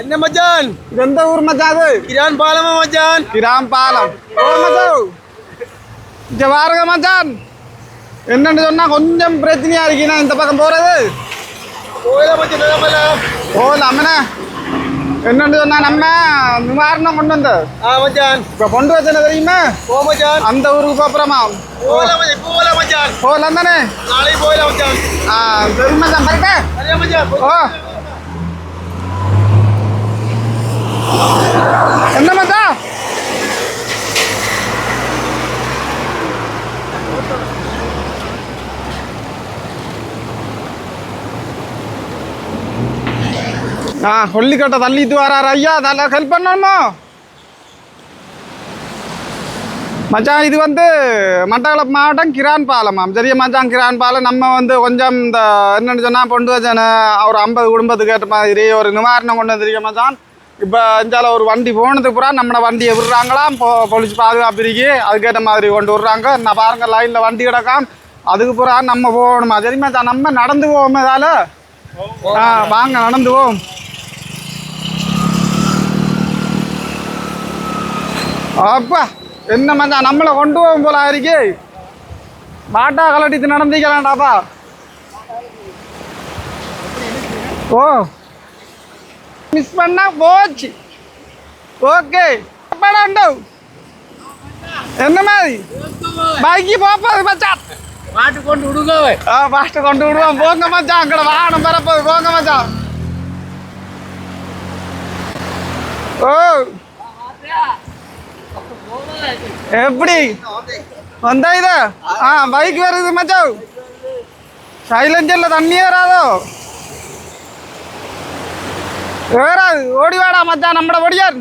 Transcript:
என்ன மச்சான்? இது எந்த ஊர் மச்சான் அது? கிரான் பாலமா மச்சான். கிராம் பாலம் ஓ மச்சான். இங்க பாருங்க மச்சான். என்னன்னு சொன்னா கொஞ்சம் பிரச்சனையா இருக்கீங்க இந்த பக்கம் போறது. ஓ அம்மனே என்னன்னு சொன்னா நம்ம நிவாரணம் கொண்டு வந்த. ஆ மச்சான். இப்ப கொண்டு வச்சன தெரியுமா? போ மச்சான். அந்த ஊருக்கு போப்புறமா போகல மச்சான் போகலாம் தானே? நாளைக்கு போகல மச்சான். ஆ சரி மச்சான் மச்சான்? ஓ என்ன மச்சான் ஆ கொல்லிக்கட்டை தள்ளிட்டு வராரு ஐயா. அதில் ஹெல்ப் பண்ணணுமோ? மச்சான் இது வந்து மட்டக்களப்பு மாவட்டம் கிரான் பாலமாம் சரியா மச்சான்? கிரான் பாலம் நம்ம வந்து கொஞ்சம் இந்த என்னென்னு சொன்னால் பொண்டு வச்சன ஒரு ஐம்பது குடும்பத்துக்கு ஏற்ற மாதிரி ஒரு நிவாரணம் கொண்டு வந்திருக்க மச்சான். இப்போ இந்தால ஒரு வண்டி போனதுக்கு பூரா நம்மளை வண்டியை விடுறாங்களாம். போ போலீஸ் பாதுகாப்பு இருக்கு. அதுக்கேற்ற மாதிரி கொண்டு விடுறாங்க. நான் பாருங்கள் லைனில் வண்டி கிடக்காம். அதுக்கு பூரா நம்ம போகணுமா? சரி மச்சான் நம்ம நடந்து போவோம் இதால? ஆ வாங்க நடந்து போவோம். அப்பா என்ன மச்சான் நம்மளை கொண்டு போகும் போல இருக்கே மாட்டா கலட்டிட்டு நடந்திக்கலாம்டாப்பா ஓ. மிஸ் பண்ணா போச்சு. ஓகே படாண்டோ என்ன மாதிரி? பைக்கு போப்பாது மச்சான். மாட்டு கொண்டு விடுங்க ஆ பாஸ்ட்டு கொண்டு விடுவோம். போங்க மச்சான். அங்கட வாகனம் வரப்போகுது போங்க மச்சான். ஓ. எப்படி? வந்தா இது? ஆ பைக் வருது மச்சாவ் சைலஞ்சர்ல தண்ணி வராதோ வராது ஓடி வாடா மச்சான் நம்மட ஒடியார்